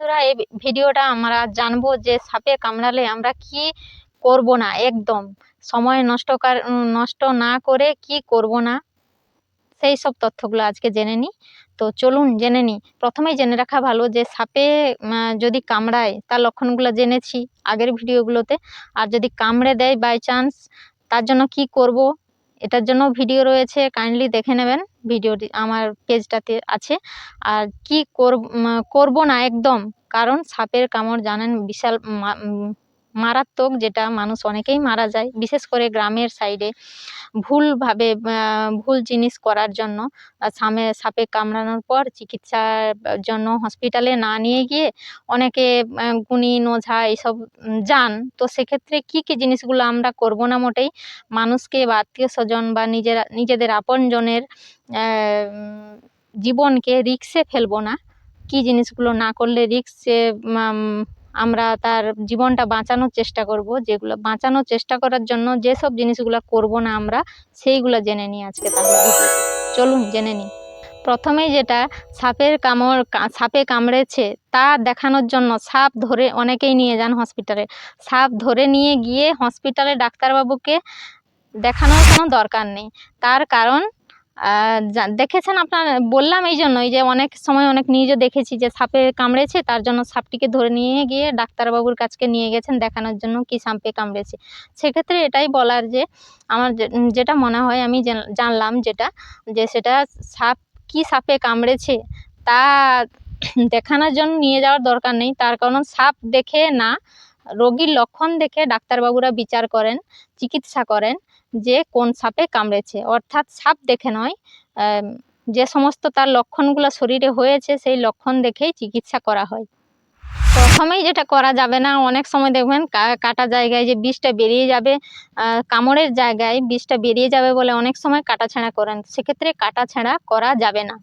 বন্ধুরা, এই ভিডিওটা আমরা জানব যে সাপে কামড়ালে আমরা কি করব না, একদম। সময় নষ্ট নষ্ট না করে কি করব না, সেই সব তথ্যগুলো আজকে জেনে নিই। তো চলুন জেনে নিই। প্রথমেই জেনে রাখা ভালো যে সাপে যদি কামড়ায়, তার লক্ষণগুলো জেনেছি আগের ভিডিওগুলোতে। আর যদি কামড়ে দেয় বাই চান্স তার জন্য কি করব? এটার জন্য ভিডিও রয়েছে কাইন্ডলি দেখে নেবেন। ভিডিওটি আমার পেজটাতে আছে। আর কি করব না একদম, কারণ সাপের কামড় জানেন, বিশাল মারাত্মক যেটা মানুষ অনেকেই মারা যায় বিশেষ করে গ্রামের সাইডে ভুলভাবে ভুল জিনিস করার জন্য সামে সাপে কামড়ানোর পর চিকিৎসার জন্য হসপিটালে না নিয়ে গিয়ে অনেকে আহ, নোঝা এইসব যান। তো সেক্ষেত্রে কি কি জিনিসগুলো আমরা করব না মোটেই? মানুষকে বা আত্মীয় স্বজন বা নিজেরা নিজেদের আপনজনের জীবনকে রিক্সে ফেলব না। কি জিনিসগুলো না করলে রিক্সে আমরা তার জীবনটা বাঁচানোর চেষ্টা করব, যেগুলো, বাঁচানোর চেষ্টা করার জন্য যেসব জিনিসগুলো করব না আমরা, সেইগুলো জেনে নিই আজকে তাহলে চলুন জেনে নিই। প্রথমেই যেটা, সাপের কামড় সাপে কামড়েছে, তা দেখানোর জন্য সাপ ধরে অনেকেই নিয়ে যান হসপিটালে। সাপ ধরে নিয়ে গিয়ে হসপিটালে ডাক্তারবাবুকে দেখানোর কোনো দরকার নেই। তার কারণ দেখেছেন আপনার? বললাম এই জন্যই যে অনেক সময় অনেক নিজে দেখেছি যে সাপে কামড়েছে, তার জন্য সাপটিকে ধরে নিয়ে গিয়ে ডাক্তারবাবুর কাছকে নিয়ে গেছেন দেখানোর জন্য কি সাপে কামড়েছে। সেক্ষেত্রে এটাই বলার যে, আমার যেটা মনে হয়, আমি জানলাম যেটা, যে সেটা সাপ কি সাপে কামড়েছে, তা দেখানোর জন্য নিয়ে যাওয়ার দরকার নেই। তার কারণ সাপ দেখে না রোগীর লক্ষণ দেখে ডাক্তারবাবুরা বিচার করেন, চিকিৎসা করেন যে কোন সাপে কামড়েছে। অর্থাৎ সাপ দেখে নয় যে সমস্ত তার লক্ষণগুলো শরীরে হয়েছে সেই লক্ষণ দেখেই চিকিৎসা করা হয়। প্রথমেই যেটা করা যাবে না, অনেক সময় দেখবেন কাটা জায়গায় যে বিষটা বেরিয়ে যাবে কামড়ের জায়গায় বিষটা বেরিয়ে যাবে বলে অনেক সময় কাটাছেঁড়া করেন। সেক্ষেত্রে কাটাছেঁড়া করা যাবে না।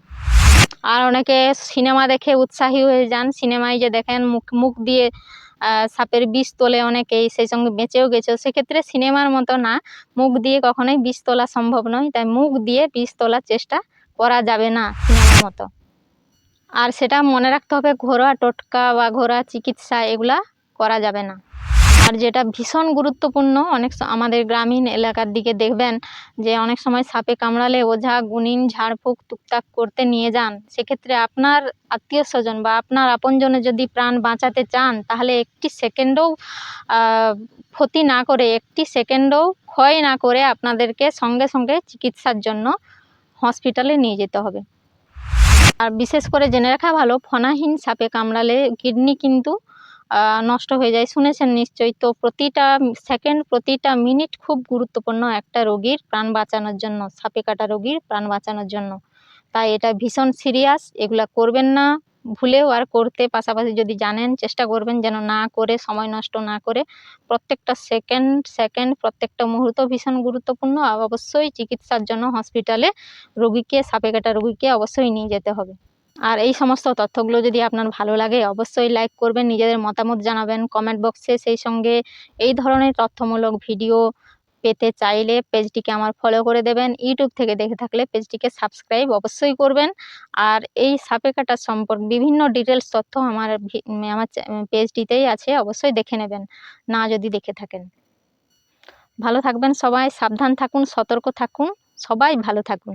আর অনেকে সিনেমা দেখে উৎসাহী হয়ে যান, সিনেমায় যে দেখেন মুখ মুখ দিয়ে সাপের বিষ তোলে অনেকেই, সেই সঙ্গে বেঁচেও গেছে সেক্ষেত্রে সিনেমার মতো না, মুখ দিয়ে কখনোই বিষ তোলা সম্ভব নয়, তাই মুখ দিয়ে বিষ তোলার চেষ্টা করা যাবে না সিনেমার মতো। আর সেটা মনে রাখতে হবে, ঘরোয়া টোটকা বা ঘরোয়া চিকিৎসা এগুলা করা যাবে না। আর যেটা ভীষণ গুরুত্বপূর্ণ, অনেক আমাদের গ্রামীণ এলাকার দিকে দেখবেন যে অনেক সময় সাপে কামড়ালে ওঝা, গুনিন, ঝাড়ফুঁক টুকটাক করতে নিয়ে যান। সেক্ষেত্রে আপনার আত্মীয় স্বজন বা আপনার আপনজনের যদি প্রাণ বাঁচাতে চান, তাহলে একটি সেকেন্ডও ক্ষতি না করে, একটি সেকেন্ডও ক্ষয় না করে আপনাদেরকে সঙ্গে সঙ্গে চিকিৎসার জন্য হসপিটালে নিয়ে যেতে হবে। আর বিশেষ করে জেনে রাখা ভালো ফনাহীন সাপে কামড়ালে কিডনি কিন্তু নষ্ট হয়ে যায়। শুনেছেন নিশ্চয়ই? তো প্রতিটা সেকেন্ড প্রতিটা মিনিট খুব গুরুত্বপূর্ণ একটা রোগীর প্রাণ বাঁচানোর জন্য, সাপে কাটা রোগীর প্রাণ বাঁচানোর জন্য। তাই এটা ভীষণ সিরিয়াস এগুলা করবেন না। ভুলেও আর করতে পাশাপাশি যদি জানেন, চেষ্টা করবেন যেন না করে, সময় নষ্ট না করে। প্রত্যেকটা সেকেন্ড সেকেন্ড প্রত্যেকটা মুহূর্ত ভীষণ গুরুত্বপূর্ণ। আর অবশ্যই চিকিৎসার জন্য হসপিটালে রোগীকে, সাপে কাটা রোগীকে অবশ্যই নিয়ে যেতে হবে। আর এই সমস্ত তথ্যগুলো যদি আপনার ভালো লাগে, অবশ্যই লাইক করবেন, নিজেদের মতামত জানাবেন কমেন্ট বক্সে সেই সঙ্গে এই ধরনের তথ্যমূলক ভিডিও পেতে চাইলে পেজটিকে আমার ফলো করে দেবেন। ইউটিউব থেকে দেখে থাকলে পেজটিকে সাবস্ক্রাইব অবশ্যই করবেন। আর এই সাপে কাটার সম্পর্ক, বিভিন্ন ডিটেলস তথ্য আমার ভি- আমার পেজটিতেই আছে, অবশ্যই দেখে নেবেন। না যদি দেখে থাকেন। ভালো থাকবেন সবাই, সাবধান থাকুন, সতর্ক থাকুন, সবাই ভালো থাকুন।